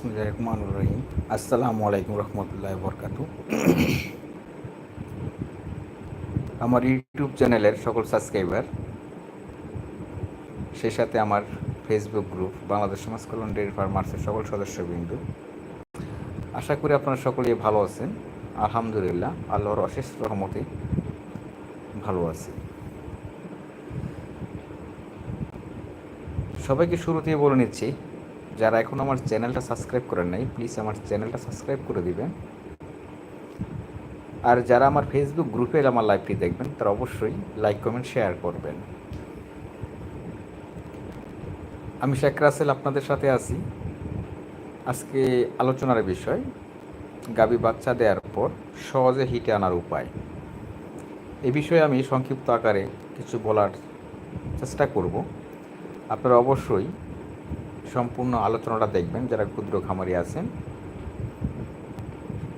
বিসমুল্লাহ রহমানুর রহিম। আসসালামু আলাইকুম রহমতুল্লাহ বরকাত আমার ইউটিউব চ্যানেলের সকল সাবস্ক্রাইবার, সেই সাথে আমার ফেসবুক গ্রুপ, বাংলাদেশ সমাজ কল্যাণ ডেয়ারি ফার্মার্সের সকল সদস্যবৃন্দ। আশা করি আপনারা সকলেই ভালো আছেন। আলহামদুলিল্লাহ, আল্লাহর অশেষ রহমতে ভালো আছি। সবাইকে শুরুতেই বলে নিচ্ছি যারা এখন আমার চ্যানেলটা সাবস্ক্রাইব করেন নাই প্লিজ আমার চ্যানেলটা সাবস্ক্রাইব করে দিবেন। আর যারা আমার ফেসবুক গ্রুপে আমার লাইভটি দেখবেন, তারা অবশ্যই লাইক কমেন্ট শেয়ার করবেন। আমি শেখ রাসেল আপনাদের সাথে আছি। আজকে আলোচনার বিষয়, গাবি বাচ্চা দেওয়ার পর সহজে হিটে আনার উপায়। এ বিষয়ে আমি সংক্ষিপ্ত আকারে কিছু বলার চেষ্টা করব। আপনারা অবশ্যই সম্পূর্ণ আলোচনাটা দেখবেন, যারা ক্ষুদ্র খামারি আছেন।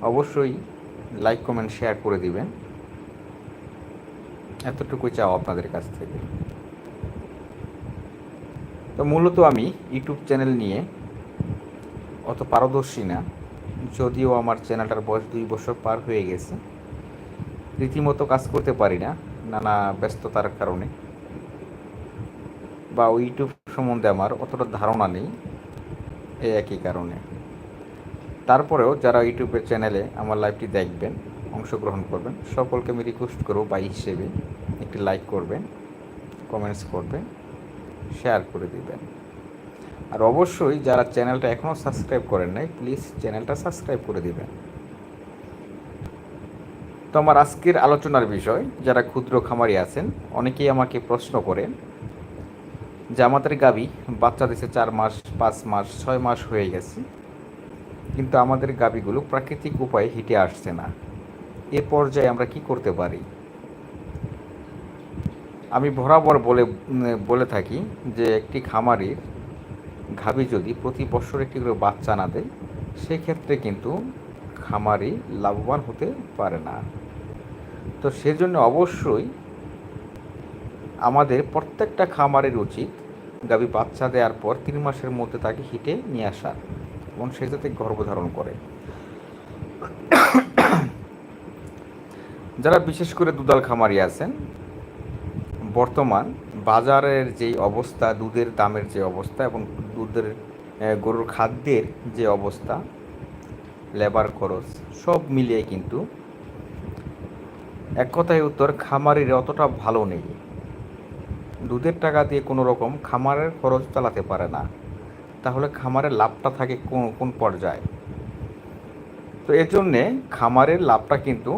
অবশ্যই লাইক কমেন্ট শেয়ার করে দিবেন। এতটুকুই চাও আপনাদের কাছ থেকে। তো মূলত আমি ইউটিউব চ্যানেল নিয়ে অত পারদর্শী না, যদিও আমার চ্যানেলটার বয়স দুই বছর পার হয়ে গেছে। রীতিমতো কাজ করতে পারি না, নানা ব্যস্ততার কারণে। বা ইউটিউব সম্বন্ধে আমার অতটা ধারণা নেই, এই একই কারণে। তারপরেও যারা ইউটিউবের চ্যানেলে আমার লাইভটি দেখবেন, অংশগ্রহণ করবেন, সকলকে আমি রিকোয়েস্ট করব বাই হিসেবে একটি লাইক করবেন কমেন্টস করবেন শেয়ার করে দিবেন। আর অবশ্যই যারা চ্যানেলটা এখনও সাবস্ক্রাইব করেন নাই প্লিজ চ্যানেলটা সাবস্ক্রাইব করে দিবেন। তো আমার আজকের আলোচনার বিষয়, যারা ক্ষুদ্র খামারি আছেন, অনেকেই আমাকে প্রশ্ন করেন যে আমাদের গাবি বাচ্চা দিছে চার মাস, পাঁচ মাস, ছয় মাস হয়ে গেছে। কিন্তু আমাদের গাবিগুলো প্রাকৃতিক উপায়ে হিটে আসছে না। এ পর্যায়ে আমরা কি করতে পারি? আমি বরাবর বলে বলে থাকি যে একটি খামারির গাভী যদি প্রতি বছর একটি করে বাচ্চা না দেয়, সেক্ষেত্রে কিন্তু খামারি লাভবান হতে পারে না। তো সেজন্য অবশ্যই আমাদের প্রত্যেকটা খামারের উচিত গাভী বাচ্চা দেওয়ার পর তিন মাসের মধ্যে তাকে হিটে নিয়ে আসা এবং সে যাতে গর্ভধারণ করে। যারা বিশেষ করে দুধাল খামারি আছেন, বর্তমান বাজারের যেই অবস্থা, দুধের দামের যে অবস্থা এবং দুধের গরুর খাদ্যের যে অবস্থা, লেবার খরচ সব মিলিয়ে কিন্তু এক কথায় উত্তর, খামারির অতটা ভালো নেই। দুধের টাকা দিয়ে কোনো রকম খামারের খরচ চালাতে পারে না। তাহলে খামারের লাভটা থাকে কোন কোন পর্যায়ে? তো এর জন্যে খামারের লাভটা কিন্তু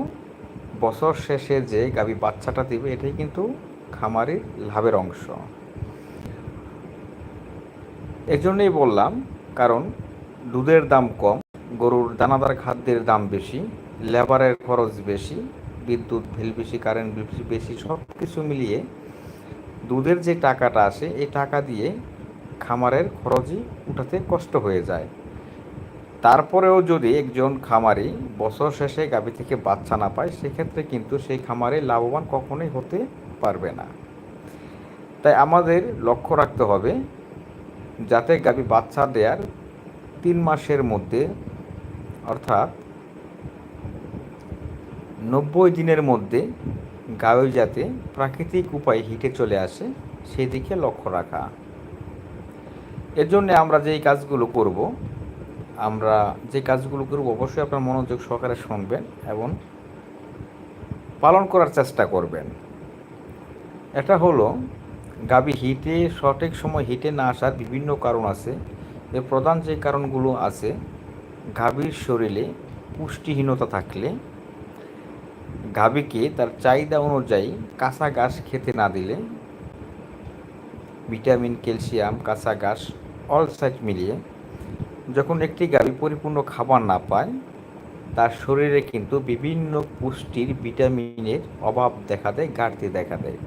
বছর শেষে যে গাভী বাচ্চাটা দিবে, এটাই কিন্তু খামারের লাভের অংশ। এর জন্যই বললাম, কারণ দুধের দাম কম, গরুর দানাদার খাদ্যের দাম বেশি, লেবারের খরচ বেশি, বিদ্যুৎ, বিল বেশি, কারেন্ট বিল বেশি সব কিছু মিলিয়ে দুধের যে টাকাটা আসে, এই টাকা দিয়ে খামারের খরচই উঠাতে কষ্ট হয়ে যায়। তারপরেও যদি একজন খামারি বছর শেষে গাভী থেকে বাচ্চা না পায়, সেক্ষেত্রে কিন্তু সেই খামারে লাভবান কখনোই হতে পারবে না। তাই আমাদের লক্ষ্য রাখতে হবে যাতে গাভী বাচ্চা দেওয়ার তিন মাসের মধ্যে, অর্থাৎ নব্বই দিনের মধ্যে গায়ে যাতে প্রাকৃতিক উপায়ে হিটে চলে আসে সেই দিকে লক্ষ্য রাখা। এর জন্য আমরা যেই কাজগুলো করব, আমরা যে কাজগুলো করব অবশ্যই আপনার মনোযোগ সহকারে শুনবেন এবং পালন করার চেষ্টা করবেন। এটা হলো, গাবি হিটে, সঠিক সময় হিটে না আসার বিভিন্ন কারণ আছে। এর প্রধান যে কারণগুলো আছে গাভীর শরীরে পুষ্টিহীনতা থাকলে গাভীকে তার চাহিদা অনুযায়ী কাঁচা ঘাস খেতে না দিলে ভিটামিন, ক্যালসিয়াম, কাঁচা ঘাস, অল সাইড মিলিয়ে যখন একটি গাভী পরিপূর্ণ খাবার না পায়, তার শরীরে কিন্তু বিভিন্ন পুষ্টির ভিটামিনের অভাব দেখা দেয় ঘাটতি দেখা দেয়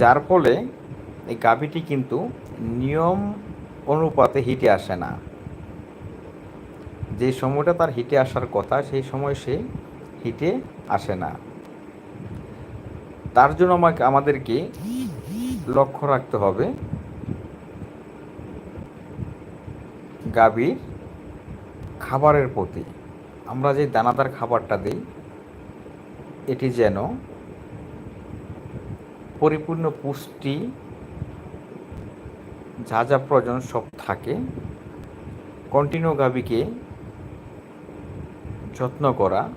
যার ফলে এই গাভীটি কিন্তু নিয়ম অনুপাতে হিটে আসে না। যে সময়টা তার হিটে আসার কথা, সেই সময় সে হিটে আসে না। তার জন্য আমাকে আমাদেরকে লক্ষ্য রাখতে হবে। গাভীর খাবারের প্রতি। আমরা যে দানাদার খাবারটা দিই, এটি যেন পরিপূর্ণ পুষ্টি, যা যা প্রয়োজন সব থাকে কন্টিনিউ গাভীকে যত্ন করা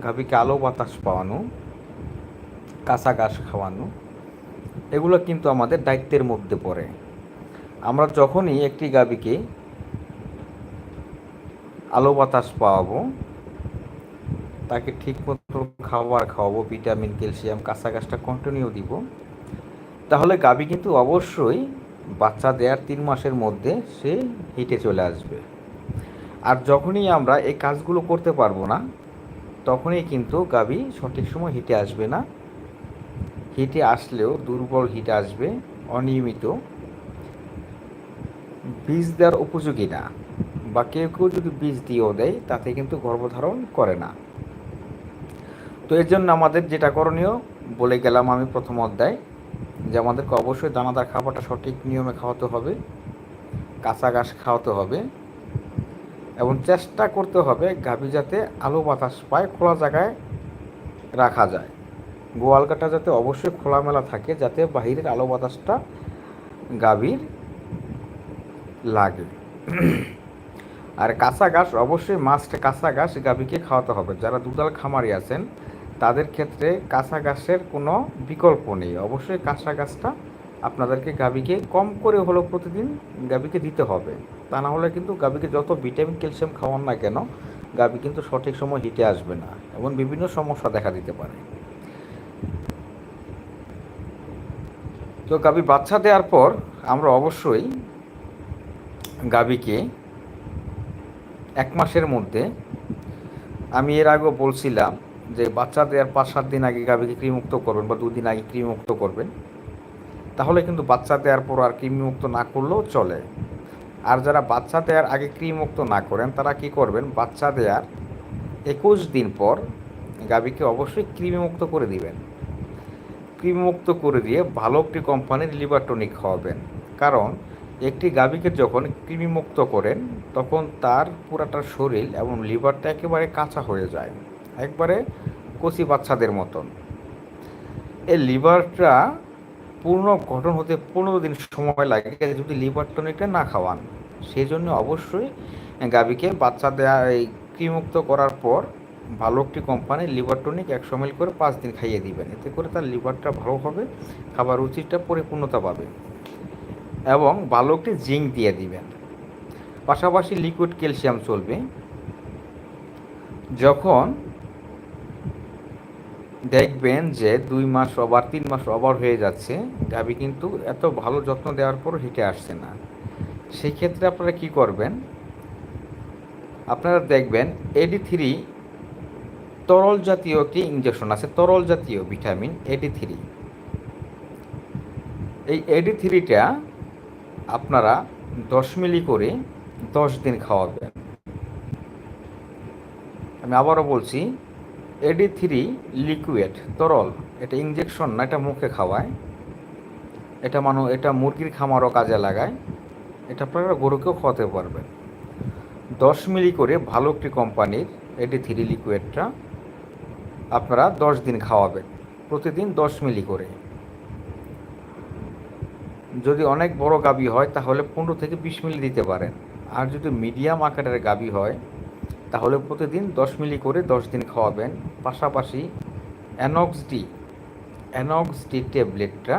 গাভীকে আলো বাতাস পাওয়ানো কাঁচা ঘাস খাওয়ানো, এগুলো কিন্তু আমাদের দায়িত্বের মধ্যে পড়ে। আমরা যখনই একটি গাভীকে আলো বাতাস পাওয়াবো, তাকে ঠিকমতো খাবার খাওয়াবো, ভিটামিন, ক্যালসিয়াম কাঁচা ঘাসটা কন্টিনিউ দিব, তাহলে গাভী কিন্তু অবশ্যই বাচ্চা দেওয়ার তিন মাসের মধ্যে সে হিটে চলে আসবে। আর যখনই আমরা এই কাজগুলো করতে পারব না তখনই কিন্তু গাভী সঠিক সময় হিটে আসবে না। হিটে আসলেও দুর্বল হিট আসবে, অনিয়মিত। বীজ দেওয়ার উপযোগী না। বা কেউ কেউ যদি বীজ দিয়েও দেয়, তাতে কিন্তু গর্ভধারণ করে না। তো এর জন্য আমাদের যেটা করণীয়, বলে গেলাম আমি প্রথম অধ্যায়, যে আমাদেরকে অবশ্যই দানাদার খাবারটা সঠিক নিয়মে খাওয়াতে হবে, কাঁচা ঘাস খাওয়াতে হবে। এবং চেষ্টা করতে হবে গাভী যাতে আলো বাতাস পায়, খোলা জায়গায় রাখা যায়। গোয়াল গোয়ালকাটা যাতে অবশ্যই খোলামেলা থাকে, যাতে বাহিরের আলো বাতাসটা গাভীর লাগে। আর কাঁচা ঘাস, অবশ্যই মাস্ট কাঁচা ঘাস গাভীকে খাওয়াতে হবে। যারা দুধাল খামারি আছেন, তাদের ক্ষেত্রে কাঁচা ঘাসের কোনো বিকল্প নেই। অবশ্যই কাঁচা ঘাসটা আপনাদেরকে গাভীকে কম করে হলেও প্রতিদিন গাভীকে দিতে হবে। তা না হলে কিন্তু গাভীকে যত ভিটামিন, ক্যালসিয়াম খাওয়ান না কেন, গাভী কিন্তু সঠিক সময় হিটে আসবে না এবং বিভিন্ন সমস্যা দেখা দিতে পারে। তো গাভী বাচ্চা দেওয়ার পর আমরা অবশ্যই গাভীকে এক মাসের মধ্যে, আমি এর আগেও বলছিলাম যে বাচ্চা দেওয়ার পাঁচ সাত দিন আগে গাভীকে কৃমিমুক্ত করবেন বা দুদিন আগে কৃমিমুক্ত করবেন। তাহলে কিন্তু বাচ্চা দেওয়ার পর আর কৃমিমুক্ত না করলেও চলে। আর যারা বাচ্চা দেওয়ার আগে কৃমিমুক্ত না করেন, তারা কি করবেন? বাচ্চা দেওয়ার একুশ দিন পর গাভীকে অবশ্যই কৃমিমুক্ত করে দিবেন। কৃমিমুক্ত করে দিয়ে ভালো একটি কোম্পানির লিভার টনিক খাওয়াবেন। কারণ একটি গাভীকে যখন কৃমিমুক্ত করেন, তখন তার পুরাটা শরীর এবং লিভারটা একেবারে কাঁচা হয়ে যায়। একবারে কচি বাচ্চাদের মতন। এই লিভারটা পূর্ণ গঠন হতে পনেরো দিন সময় লাগে যদি লিভার টনিকটা না খাওয়ান। সেই জন্য অবশ্যই গাভীকে বাচ্চা দেওয়া এই কৃমিমুক্ত করার পর ভালো একটি কোম্পানির লিভার টনিক একশো মিল করে পাঁচ দিন খাইয়ে দিবেন। এতে করে তার লিভারটা ভালো হবে, খাবার রুচিটা পরিপূর্ণতা পাবে এবং ভালো একটি জিঙ্ক দিয়ে দিবেন। পাশাপাশি লিকুইড ক্যালসিয়াম চলবে। যখন দেখবেন যে দুই মাস ওভার, তিন মাস ওভার হয়ে যাচ্ছে। গাভী কিন্তু এত ভালো যত্ন দেওয়ার পর হেঁটে আসছে না। সেই ক্ষেত্রে আপনারা কি করবেন? আপনারা দেখবেন এডি থ্রি তরল জাতীয় একটি ইঞ্জেকশন আছে, তরল জাতীয় ভিটামিন এডি থ্রি এই এডি থ্রিটা আপনারা দশ মিলি করে দশ দিন খাওয়াবেন। আমি আবারও বলছি এডি থ্রি লিকুইড তরল, এটা ইঞ্জেকশন না, এটা মুখে খাওয়ায়। এটা মানুষ এটা মুরগির খামারও কাজে লাগায়। এটা আপনারা গরুকেও খাওয়াতে পারবেন। দশ মিলি করে ভালো একটি কোম্পানির এডি থ্রি লিকুইডটা আপনারা দশ দিন খাওয়াবেন, প্রতিদিন দশ মিলি করে। যদি অনেক বড় গাবি হয়, তাহলে পনেরো থেকে বিশ মিলি দিতে পারেন। আর যদি মিডিয়াম আকারের গাবি হয় তাহলে প্রতিদিন দশ মিলি করে দশ দিন খাওয়াবেন। পাশাপাশি অ্যানক্স ডি অ্যানক্স ডি ট্যাবলেটটা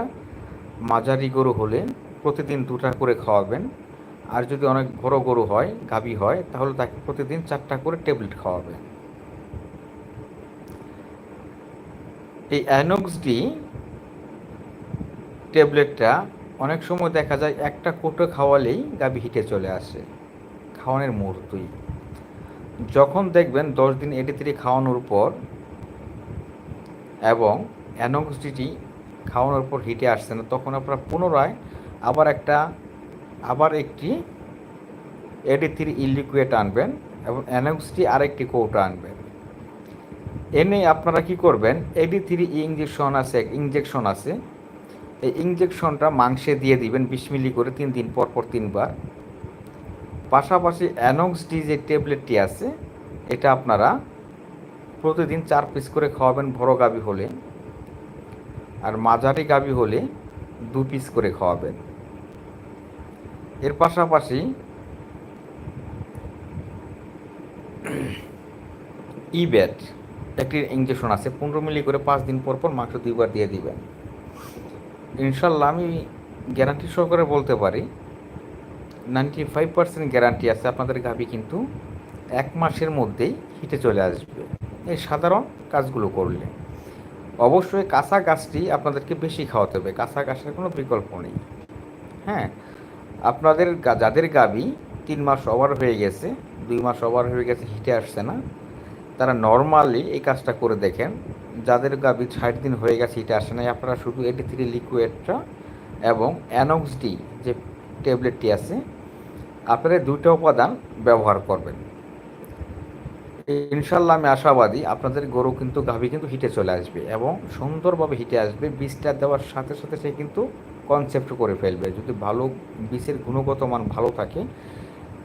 মাঝারি গরু হলে প্রতিদিন দুটা করে খাওয়াবেন। আর যদি অনেক বড় গরু হয় গাবি হয়, তাহলে তাকে প্রতিদিন চারটা করে ট্যাবলেট খাওয়াবেন। এই অ্যানক্স ডি ট্যাবলেটটা অনেক সময় দেখা যায় একটা কোটো খাওয়ালেই গাবি হিটে চলে আসে। খাওয়ানোর মুহূর্তই। যখন দেখবেন দশ দিন এটি খাওয়ানোর পর এবং অ্যানক্সিটি খাওয়ানোর পর হিটে আসছে না, তখন আপনারা পুনরায় আবার একটা, আবার একটি এডি থ্রি ইলিকুয়েট আনবেন এবং অ্যানক্সটি আরেকটি কৌটো আনবেন। এনে আপনারা কি করবেন? এডি থ্রি ইঞ্জেকশন আছে ইঞ্জেকশন আছে। এই ইঞ্জেকশনটা মাংসে দিয়ে দিবেন বিশ মিলি করে তিন দিন পর পর তিনবার। পাশাপাশি অ্যানক্স ডি যে ট্যাবলেটটি আছে। এটা আপনারা প্রতিদিন চার পিস করে খাওয়াবেন বড় গাবি হলে। আর মাঝারি গাবি হলে দু পিস করে খাওয়াবেন। এর পাশাপাশি ইব্যাট একটি ইঞ্জেকশন আছে। পনেরো মিলি করে পাঁচ দিন পর পর মাংস দুইবার দিয়ে দিবেন। ইনশাল্লাহ আমি গ্যারান্টি সহকারে বলতে পারি নাইনটি ফাইভ পার্সেন্ট গ্যারান্টি আছে আপনাদের গাভি কিন্তু এক মাসের মধ্যেই হিটে চলে আসবে। এই সাধারণ কাজগুলো করলে। অবশ্যই কাঁচা গাছটি আপনাদেরকে বেশি খাওয়াতে হবে। কাঁচা গাছের কোনো বিকল্প নেই। হ্যাঁ আপনাদের যাদের গাবি তিন মাস ওভার হয়ে গেছে, দুই মাস ওভার হয়ে গেছে, হিটে আসছে না, তারা নর্মালি এই কাজটা করে দেখেন। যাদের গাবি ষাট দিন হয়ে গেছে, হিটে আসে নাই, আপনারা শুধু এটি থ্রি লিকুইডটা এবং অ্যানক্স ডি যে ট্যাবলেটটি আছে, আপনারা দুইটা উপাদান ব্যবহার করবেন। ইনশাল্লাহ আমি আশাবাদী আপনাদের গরু কিন্তু, গাভী কিন্তু হিটে চলে আসবে এবং সুন্দরভাবে হিটে আসবে। বীজটা দেওয়ার সাথে সাথে সে কিন্তু কনসেপ্ট করে ফেলবে। যদি ভালো বীজের গুণগত মান ভালো থাকে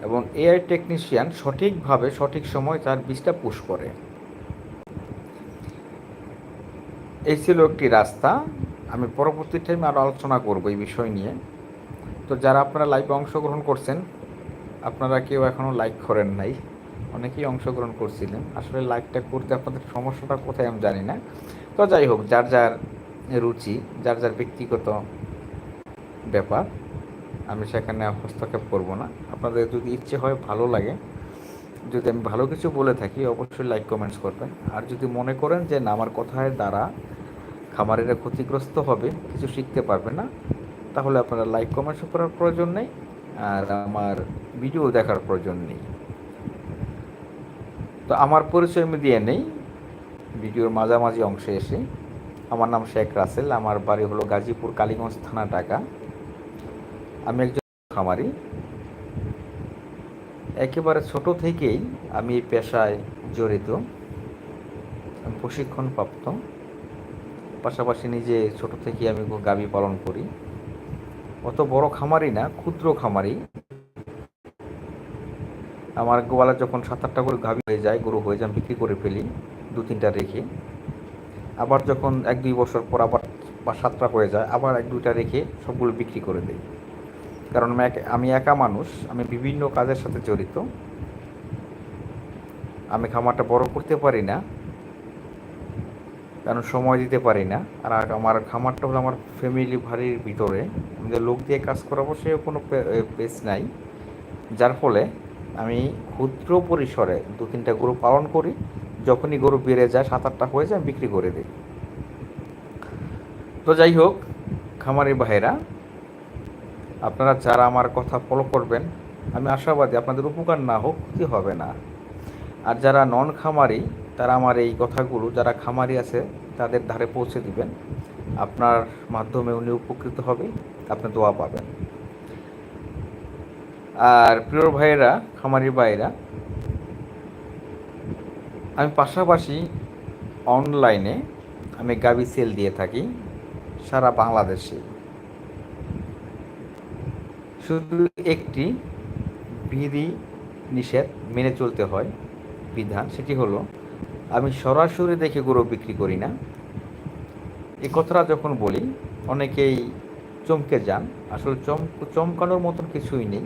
এবং এআই টেকনিশিয়ান সঠিকভাবে, সঠিক সময় তার বীজটা পুশ করে। এই ছিল একটি রাস্তা। আমি পরবর্তী টাইমে আরও আলোচনা করব এই বিষয় নিয়ে। তো যারা আপনারা লাইভে অংশগ্রহণ করছেন, আপনারা কেউ এখনও লাইক করেন নাই। অনেকেই অংশগ্রহণ করছিলেন। আসলে লাইকটা করতে আপনাদের সমস্যাটা কোথায় আমি জানি না। তো যাই হোক, যার যার রুচি, যার যার ব্যক্তিগত ব্যাপার, আমি সেখানে হস্তক্ষেপ করব না। আপনাদের যদি ইচ্ছে হয়, ভালো লাগে। যদি আমি ভালো কিছু বলে থাকি, অবশ্যই লাইক কমেন্টস করবেন। আর যদি মনে করেন যে না, আমার কথায় দ্বারা খামারেরা ক্ষতিগ্রস্ত হবে, কিছু শিখতে পারবে না তাহলে আপনারা লাইক কমেন্টস করার প্রয়োজন নেই, আর আমার ভিডিও দেখার প্রয়োজন নেই। তো আমার পরিচয় আমি দিয়ে নেই, ভিডিওর মাঝামাঝি অংশে এসে। আমার নাম শেখ রাসেল, আমার বাড়ি হলো গাজীপুর, কালীগঞ্জ, থানা, ঢাকা। আমি একজন খামারি। একেবারে ছোট থেকেই আমি এই পেশায় জড়িত। প্রশিক্ষণপ্রাপ্ত। পাশাপাশি নিজে ছোট থেকেই আমি গাবি পালন করি। অত বড় খামারি না, ক্ষুদ্র খামারি আমার গোয়ালা যখন সাত আটটা করে গাভী হয়ে যায়, গরু হয়ে যায় বিক্রি করে ফেলি দু তিনটা রেখে। আবার যখন এক দুই বছর পর আবার বা সাতটা হয়ে যায়, আবার এক দুইটা রেখে সবগুলো বিক্রি করে দিই। কারণ আমি একা মানুষ, আমি বিভিন্ন কাজের সাথে জড়িত। আমি খামারটা বড় করতে পারি না। কারণ সময় দিতে পারি না। আর আমার খামারটা হলো আমার ফ্যামিলি বাড়ির ভিতরে। আমাদের লোক দিয়ে কাজ করাবো সে কোনো পেস নাই। যার ফলে আমি ক্ষুদ্র পরিসরে দু তিনটা গরু পালন করি। যখনই গরু বেড়ে যায়, সাত আটটা হয়ে যায় বিক্রি করে দিই। তো যাই হোক, খামারি ভাইরা আপনারা যারা আমার কথা ফলো করবেন, আমি আশাবাদী আপনাদের উপকার না হোক, ক্ষতি হবে না। আর যারা নন খামারি তারা আমার এই কথাগুলো, যারা খামারি আছে, তাদের ধারে পৌঁছে দিবেন। আপনার মাধ্যমে উনি উপকৃত হবে, আপনি দোয়া পাবেন। আর প্রিয় ভাইয়েরা, খামারি ভাইয়েরা, আমি পাশাপাশি অনলাইনে আমি গাবি সেল দিয়ে থাকি, সারা বাংলাদেশে। শুধু একটি বিধি নিষেধ মেনে চলতে হয়, বিধান সেটি হলো আমি সরাসরি দেখে গরু বিক্রি করি না। এই কথাটা যখন বলি, অনেকেই চমকে যান। আসলে চম, চমকানোর মতন কিছুই নেই।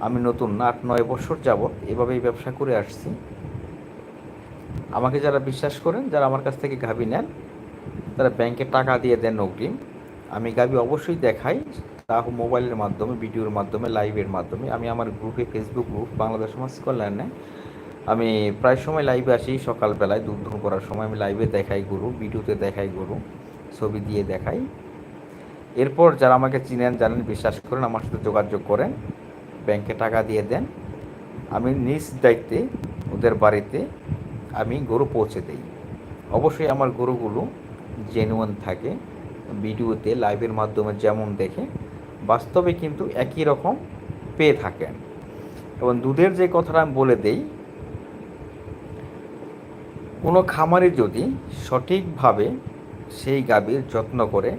আমি নতুন, আট, নয় বছর যাবৎ এভাবেই ব্যবসা করে আসছি। আমাকে যারা বিশ্বাস করেন, যারা আমার কাছ থেকে গাভি নেন, তারা ব্যাংকে টাকা দিয়ে দেন অগ্রিম। আমি গাভি অবশ্যই দেখাই তা মোবাইলের মাধ্যমে, ভিডিওর মাধ্যমে, লাইভের মাধ্যমে। আমি আমার গ্রুপে ফেসবুক গ্রুপ, বাংলাদেশ সমাজ কল্যাণে আমি প্রায় সময় লাইভে আসি, সকালবেলায় দুধ ধুম করার সময় আমি লাইভে দেখাই গরু ভিডিওতে দেখাই গরু, ছবি দিয়ে দেখাই। এরপর যারা আমাকে চিনেন, জানেন, বিশ্বাস করেন, আমার সাথে যোগাযোগ করেন ব্যাংকে টাকা দিয়ে দেন। আমি নিজ দায়িত্বে, ওদের বাড়িতে আমি গরু পৌঁছে দিই। অবশ্যই আমার গরুগুলো জেনুয়ান থাকে ভিডিওতে লাইভের মাধ্যমে যেমন দেখে, বাস্তবে কিন্তু একই রকম পেয়ে থাকেন। এবং দুধের যে কথাটা আমি বলে দেই কোনো খামারে যদি সঠিকভাবে সেই গাভীর যত্ন করে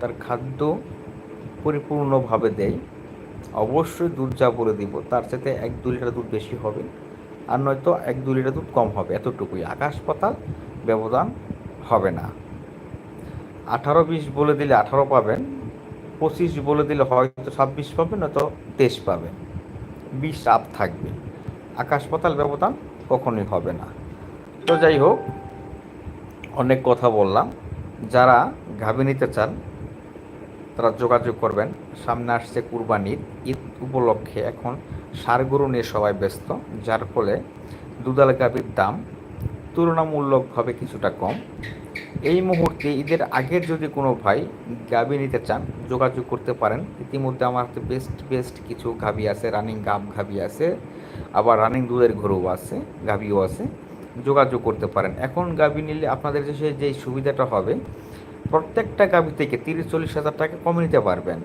তার খাদ্য পরিপূর্ণভাবে দেয়, অবশ্যই দুধ যা বলে দিব, তার সাথে এক দু লিটার দুধ বেশি হবে আর নয়তো এক দু লিটার দুধ কম হবে। এতটুকুই আকাশ পাতাল ব্যবধান হবে না। আঠারো বিশ বলে দিলে আঠারো পাবেন, পঁচিশ বলে দিলে হয়তো ছাব্বিশ পাবেন, নয়তো তেইশ পাবেন। বিশ আপ থাকবে। আকাশ পাতাল ব্যবধান কখনোই হবে না। তো যাই হোক, অনেক কথা বললাম। যারা গাভী নিতে চান, তারা যোগাযোগ করবেন। সামনে আসছে কুরবানির ঈদ উপলক্ষে এখন গরু নিয়ে সবাই ব্যস্ত, যার ফলে দুধাল গাভীর দাম তুলনামূলকভাবে কিছুটা কম। এই মুহূর্তে ঈদের আগের যদি কোনো ভাই গাভী নিতে চান, যোগাযোগ করতে পারেন। ইতিমধ্যে আমার হাতে বেস্ট বেস্ট কিছু গাভী আছে রানিং গাব গাভী আছে, আবার রানিং দুধের গরুও আছে, গাভীও আছে। যোগাযোগ করতে পারেন। এখন গাভী নিলে আপনাদের যে যে সুবিধাটা হবে, প্রত্যেকটা গাভী থেকে তিরিশ, চল্লিশ হাজার টাকা কমে নিতে পারবেন।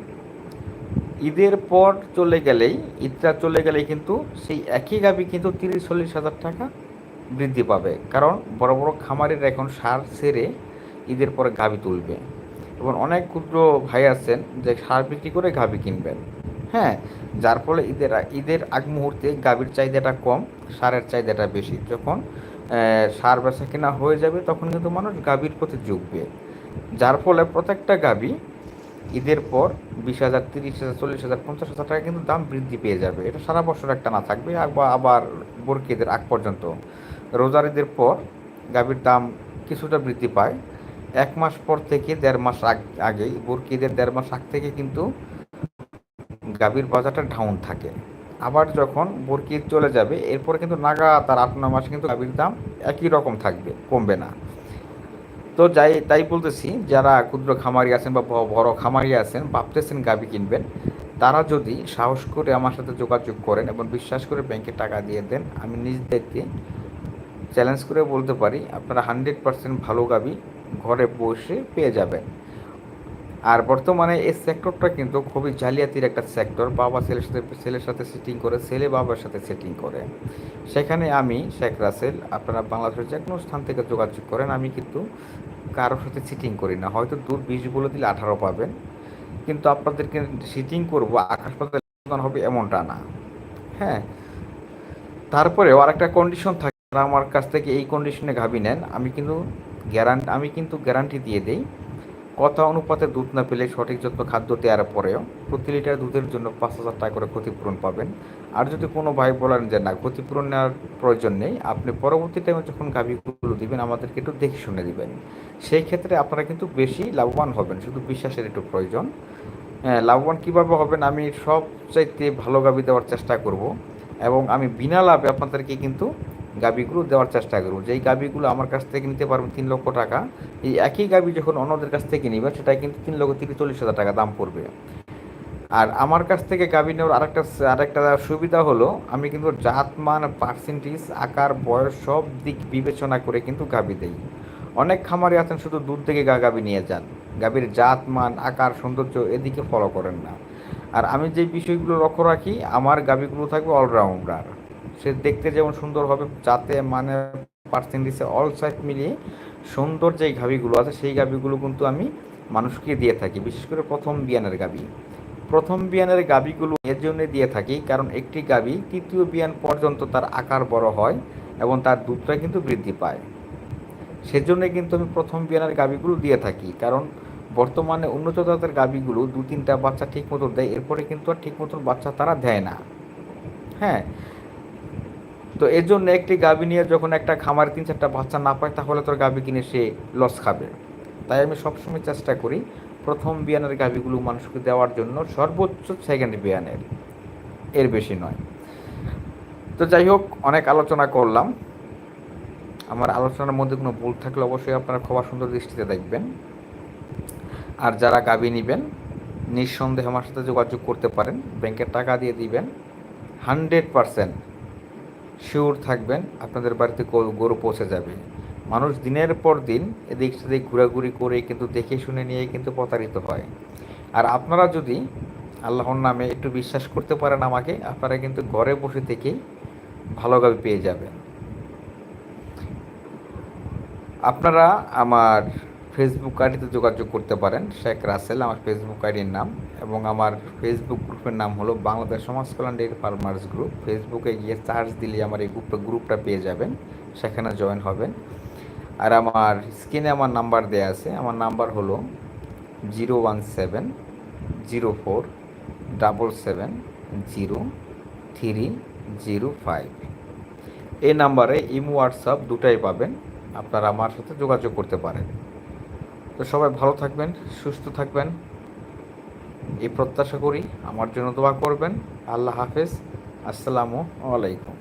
ঈদের পর চলে গেলেই, ঈদটা চলে গেলেই কিন্তু সেই একই গাভী কিন্তু তিরিশ, চল্লিশ হাজার টাকা বৃদ্ধি পাবে। কারণ বড় বড় খামারের এখন সার সেরে ঈদের পরে গাভী তুলবে। এবং অনেক ক্ষুদ্র ভাই আছেন যে সার বিক্রি করে গাভী কিনবেন। হ্যাঁ যার ফলে ঈদের ঈদের আগ মুহূর্তে গাভীর চাহিদাটা কম, সারের চাহিদাটা বেশি। যখন সার বেচা কেনা হয়ে যাবে, তখন কিন্তু মানুষ গাভীর প্রতি ঝুঁকবে যার ফলে প্রত্যেকটা গাভী ঈদের পর বিশ হাজার, তিরিশ হাজার, চল্লিশ হাজার, পঞ্চাশ হাজার টাকা কিন্তু দাম বৃদ্ধি পেয়ে যাবে। এটা সারা বছর একটা না থাকবে আবার বরকি ঈদের আগ পর্যন্ত। রোজার ঈদের পর গাভীর দাম কিছুটা বৃদ্ধি পায়। এক মাস পর থেকে দেড় মাস আগ, আগেই বরকি ঈদের দেড় মাস আগ থেকে কিন্তু গাভীর বাজারটা ডাউন থাকে। আবার যখন বরকি চলে যাবে, এরপরে কিন্তু নাগা তার আট নয় মাসে কিন্তু গাভীর দাম একই রকম থাকবে, কমবে না। তো যাই, তাই বলতেছি, যারা ক্ষুদ্র খামারি আছেন বা বড় খামারি আছেন, ভাবতেছেন গাবি কিনবেন, তারা যদি সাহস করে আমার সাথে যোগাযোগ করেন এবং বিশ্বাস করে ব্যাংকে টাকা দিয়ে দেন, আমি নিজ দেখতে চ্যালেঞ্জ করে বলতে পারি, আপনারা হান্ড্রেড পার্সেন্ট ভালো গাবি ঘরে বসে পেয়ে যাবেন। আর বর্তমানে এই সেক্টরটা কিন্তু খুবই জালিয়াতির একটা সেক্টর বাবা ছেলের সাথে ছেলের সাথে সেটিং করে, ছেলে বাবার সাথে সেটিং করে। সেখানে আমি, শেখ রাসেল, আপনারা বাংলাদেশের যে কোনো স্থান থেকে যোগাযোগ করেন, আমি কিন্তু কারোর সাথে সিটিং করি না। হয়তো দূর বিশ বলে দিলে আঠারো পাবেন। কিন্তু আপনাদেরকে সিটিং করব, আকাশ পাতাল হবে এমনটা না। হ্যাঁ তারপরেও আর একটা কন্ডিশন থাকে, আমার কাছ থেকে এই কন্ডিশনে ঘাবি নেন। আমি কিন্তু গ্যারান্টি আমি কিন্তু গ্যারান্টি দিয়ে দিই কথা অনুপাতে দুধ না পেলে সঠিক যত্ন খাদ্য দেওয়ার পরেও প্রতি লিটার দুধের জন্য পাঁচ হাজার টাকা করে ক্ষতিপূরণ পাবেন। আর যদি কোনো ভাই বলেন যে, না, ক্ষতিপূরণ নেওয়ার প্রয়োজন নেই। আপনি পরবর্তী টাইমে যখন গাভীগুলো দিবেন, আমাদেরকে একটু দেখে শুনে দিবেন। সেই ক্ষেত্রে আপনারা কিন্তু বেশি লাভবান হবেন, শুধু বিশ্বাসের একটু প্রয়োজন। হ্যাঁ লাভবান কীভাবে হবেন? আমি সব চাইতে ভালো গাভী দেওয়ার চেষ্টা করব এবং আমি বিনা লাভে আপনাদেরকে কিন্তু গাবিগুলো দেওয়ার চেষ্টা করব। যেই গাবিগুলো আমার কাছ থেকে নিতে পারবেন তিন লক্ষ টাকা, এই একই গাবি যখন অন্যদের কাছ থেকে নিবে সেটা কিন্তু তিন লক্ষ তিরিশ চল্লিশ হাজার টাকা দাম পড়বে। আর আমার কাছ থেকে গাবি নেওয়ার আরেকটা আরেকটা সুবিধা হলো, আমি কিন্তু জাত, মান পার্সেন্টেজ আকার, বয়স সব দিক বিবেচনা করে কিন্তু গাবি দেই। অনেক খামারি আছেন শুধু দূর থেকে গা গাবি নিয়ে যান। গাবির জাত, মান, আকার, সৌন্দর্য এদিকে ফলো করেন না। আর আমি যে বিষয়গুলো লক্ষ্য রাখি, আমার গাবিগুলো থাকবে অলরাউন্ডার সে দেখতে যেমন সুন্দর হবে, যাতে মানে পার্সেন্টেজে অল সাইড মিলিয়ে সুন্দর যে গাভিগুলো আছে, সেই গাভিগুলো কিন্তু আমি মানুষকে দিয়ে থাকি। বিশেষ করে প্রথম বিয়ানের গাভি। প্রথম বিয়ানের গাভিগুলো এর জন্য দিয়ে থাকি, কারণ একটি গাভি তৃতীয় বিয়ান পর্যন্ত তার আকার বড় হয় এবং তার দুধটা কিন্তু বৃদ্ধি পায়। সেজন্য কিন্তু আমি প্রথম বিয়ানের গাভিগুলো দিয়ে থাকি, কারণ বর্তমানে উন্নত জাতের গাভিগুলো দু তিনটা বাচ্চা ঠিক মতো দেয়, এরপরে কিন্তু আর ঠিক মতন বাচ্চা তারা দেয় না। হ্যাঁ তো এর জন্য একটি গাভী নিয়ে যখন একটা খামারে তিন চারটা বাচ্চা না পায়, তাহলে তোর গাভী কিনে সে লস খাবে। তাই আমি সবসময় চেষ্টা করি প্রথম বিয়ানের গাভীগুলো মানুষকে দেওয়ার জন্য, সর্বোচ্চ সেকেন্ড বিয়ানের। এর বেশি নয়। তো যাই হোক, অনেক আলোচনা করলাম। আমার আলোচনার মধ্যে কোনো ভুল থাকলে অবশ্যই আপনারা খবর সুন্দর দৃষ্টিতে দেখবেন। আর যারা গাভী নেবেন, নিঃসন্দেহে আমার সাথে যোগাযোগ করতে পারেন। ব্যাংকের টাকা দিয়ে দিবেন। হান্ড্রেড পারসেন্ট শিওর থাকবেন আপনাদের বাড়িতে গরু পৌঁছে যাবে। মানুষ দিনের পর দিন এদিক সেদিক ঘোরাঘুরি করে কিন্তু দেখে শুনে নিয়ে কিন্তু প্রতারিত হয়। আর আপনারা যদি আল্লাহর নামে একটু বিশ্বাস করতে পারেন আমাকে, আপনারা কিন্তু ঘরে বসে থেকেই ভালোভাবে পেয়ে যাবেন। আপনারা আমার ফেসবুক আইডিতে যোগাযোগ করতে পারেন। শেখ রাসেল, আমার ফেসবুক আইডির নাম এবং আমার ফেসবুক গ্রুপের নাম হলো বাংলাদেশ সমাজ কল্যাণ ডেয়ারি ফার্মার্স গ্রুপ। ফেসবুকে গিয়ে চার্জ দিলে আমার এই গ্রুপটা গ্রুপটা পেয়ে যাবেন। সেখানে জয়েন হবেন। আর আমার স্ক্রিনে আমার নাম্বার দেয়া আছে। আমার নাম্বার হলো zero one seven zero four double seven zero three zero five. এই নাম্বারে ইমো, হোয়াটসঅ্যাপ দুটাই পাবেন। আপনারা আমার সাথে যোগাযোগ করতে পারেন। তো সবাই ভালো থাকবেন, সুস্থ থাকবেন। এই প্রত্যাশা করি। আমার জন্য দোয়া করবেন। আল্লাহ হাফেজ। আসসালামু আলাইকুম।